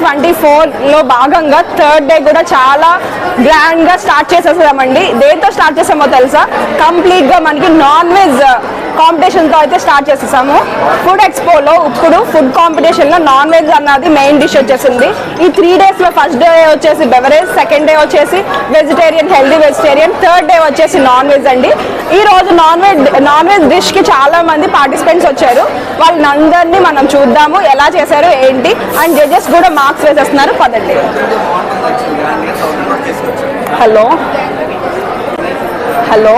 Twenty ఫోర్లో భాగంగా third day కూడా చాలా గ్రాండ్గా స్టార్ట్ చేసేసామండి. దేంతో స్టార్ట్ చేసామో తెలుసా? కంప్లీట్గా మనకి నాన్ వెజ్ కాంపిటీషన్తో అయితే స్టార్ట్ చేసేసాము. ఫుడ్ ఎక్స్పోలో ఇప్పుడు ఫుడ్ కాంపిటీషన్లో నాన్ వెజ్ అన్నది మెయిన్ డిష్ వచ్చేసింది. ఈ త్రీ డేస్లో ఫస్ట్ డే వచ్చేసి బెవరేజ్ సెకండ్ డే వచ్చేసి vegetarian healthy vegetarian third day వచ్చేసి నాన్ వెజ్ అండి. ఈ రోజు నాన్ వెజ్ నాన్ వెజ్ డిష్కి చాలా మంది పార్టిసిపెంట్స్ వచ్చారు. వాళ్ళందరినీ మనం చూద్దాము ఎలా చేశారు ఏంటి అండ్ జడ్జెస్ కూడా మార్క్స్ వేసేస్తున్నారు. పదండి. హలో హలో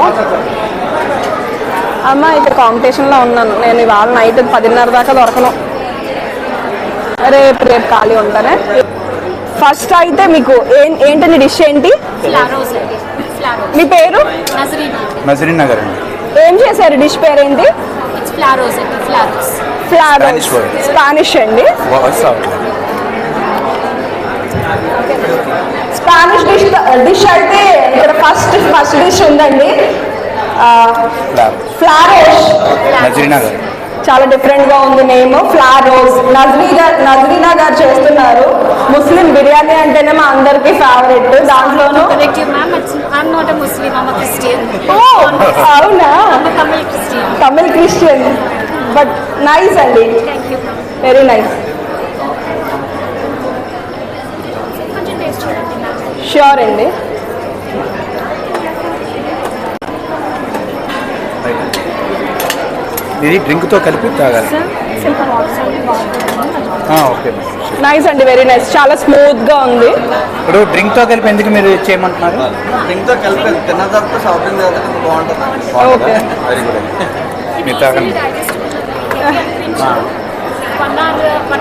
అమ్మ అయితే కాంపిటీషన్లో ఉన్నాను. నేను ఇవాళ నైట్ పదిన్నర దాకా దొరకను. రేపు రేపు ఖాళీ ఉంటానే. ఫస్ట్ అయితే మీకు ఏం ఏంటని డిష్ ఏంటి? ఫ్లారోస్ అండి ఫ్లారోస్ మీ పేరు? నజరీన్ నగర్ ఏం చేశారు డిష్ పేరు ఏంటి ఫ్లారోస్. స్పానిష్ అండి. స్పానిష్ డిష్ డిష్ అయితే ఇక్కడ ఫస్ట్ ఫస్ట్ డిష్ ఉందండి. ఫ్లారోష్ చాలా డిఫరెంట్గా ఉంది నేమ్. ఫ్లారోస్ నజరీనా నజరీనా గారు చేస్తున్నారు. ముస్లిం బిర్యానీ అంటేనే మా అందరికి ఫేవరెట్ దాంట్లోనూ అవునా? Tamil Christian Tamil Christian but nice అండి. Thank you very nice sure అండి. ఇది డ్రింక్తో కలిపి తాగాలి. ఆ, ఓకే నైస్ అండి వెరీ నైస్ చాలా స్మూత్గా ఉంది. ఇప్పుడు డ్రింక్తో కలిపి ఎందుకు మీరు చేయమంటున్నారు? డ్రింక్తో కలిపి తిన్న తర్వాత షాపింగ్ బాగుంటుంది? ఓకే వెరీ గుడ్ మీరు తాగండి.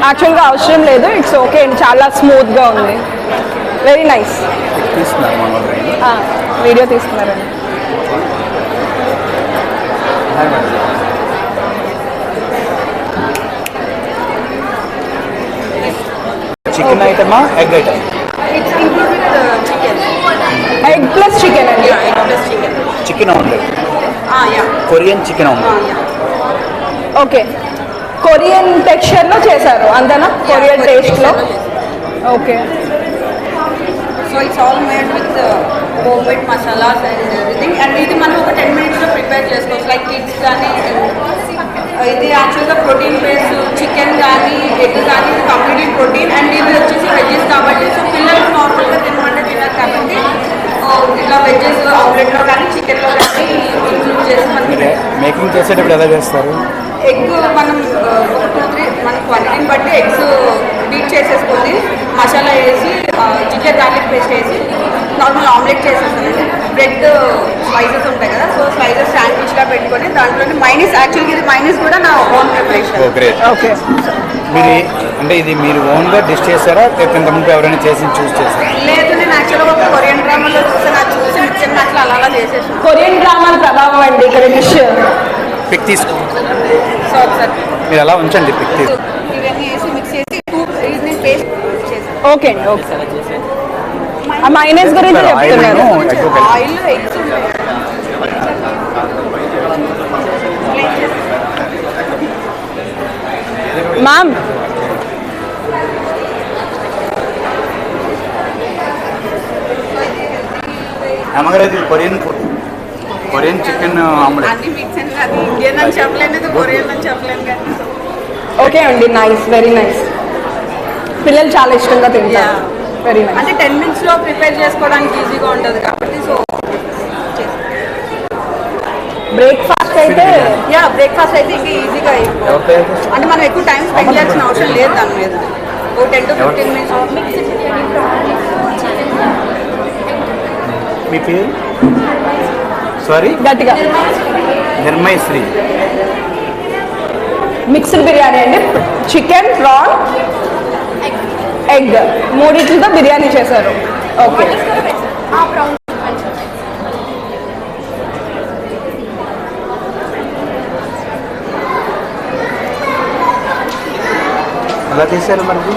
యాక్చువల్గా అవసరం లేదు ఇట్స్ ఓకే అండి చాలా స్మూత్గా ఉంది వెరీ నైస్ వీడియో తీస్తున్నారండి chicken ఐటమా egg item? Egg plus chicken అండి? Chicken omelette Korean chicken omelette okay Korean టెక్స్చర్లో చేశారు అంతేనా? Korean టేస్ట్లో okay so it's all made with home made masalas and everything and ఇది మనం ఒక టెన్ మినిట్స్లో ప్రిపేర్ చేసుకోవచ్చు. Like kids కానీ ఇది యాక్చువల్గా ప్రోటీన్ బేస్ చికెన్ కానీ ఎగ్ కానీ ఇది కంప్లీట్లీ ప్రోటీన్ అండ్ ఇది వచ్చేసి వెజ్జెస్ కాబట్టి సో పిల్లలు నార్మల్గా తినమంటే తినరు కాబట్టి ఇట్లా వెజ్జెస్ ఆమ్లెట్లో కానీ చికెన్లో కానీ ఇంక్లూడ్ చేసి మనం మీరు మేకింగ్ చేసేటప్పుడు ఎలా చేస్తారు? ఎగ్ మనం ఒక టూ త్రీ మన క్వాంటిటీని బట్టి ఎగ్స్ బీట్ చేసేసుకొని మసాలా వేసి జింజర్ గార్లిక్ పేస్ట్ వేసి నార్మల్ ఆమ్లెట్ చేసేస్తానండి బ్రెడ్ స్లైసెస్ ఉంటాయి కదా సో స్లైసెస్ శాండ్విచ్గా పెట్టుకొని దాంట్లోనే మైనస్ యాక్చువల్గా ఇది మైనస్ కూడా నా ఓన్ ఓ ప్రిపరేషన్ ఓకే మీరు అంటే ఇది మీరు ఓన్గా డిష్ చేస్తారా లేకపోతే ఇంతకుముందు ఎవరైనా చేసి చూస్ చేస్తారా లేదు నేను యాక్చువల్గా ఒక కొరియన్ డ్రామాలో చూసి మిక్సర్ అట్లా అలా అలా చేసేసాను. కొరియన్ డ్రామా ప్రభావం అండి ఇక్కడ డిష్. పిక్ తీసుకో. సో ఒకసారి మీరు అలా ఉంచండి పిక్ తీసుకో. ఇవన్నీ వేసి మిక్స్ చేసి టూ ఇది నేను పేస్ట్ ఓకే అండి ఓకే. ఆ మైనస్ గురించి చెప్తున్నారు. ఆయిల్? ఎగ్స్ అమ్మగారు ఇది Korean food Korean chicken okay అండి నైస్ వెరీ నైస్ పిల్లలు చాలా ఇష్టంగా తింటారు. Yeah. వెరీ నైస్ అంటే టెన్ మినిట్స్లో ప్రిపేర్ చేసుకోవడానికి ఈజీగా ఉంటుంది కాబట్టి సో బ్రేక్ఫాస్ట్ అయితే యా బ్రేక్ఫాస్ట్ అయితే ఇంకా ఈజీగా? అంటే మనం ఎక్కువ టైం స్పెండ్ చేయాల్సిన అవసరం లేదు దాని మీద. ఓ టెన్ టు ఫిఫ్టీన్ మినిట్స్ మీ పేరు? సారీ గట్టిగా. నిర్మయ్ శ్రీ మిక్స్డ్ బిర్యానీ అండి. చికెన్ ప్రాన్ ఎగ్ మూడింటితో బిర్యానీ చేశారు. ఓకే ఎలా చేశారు మనకి?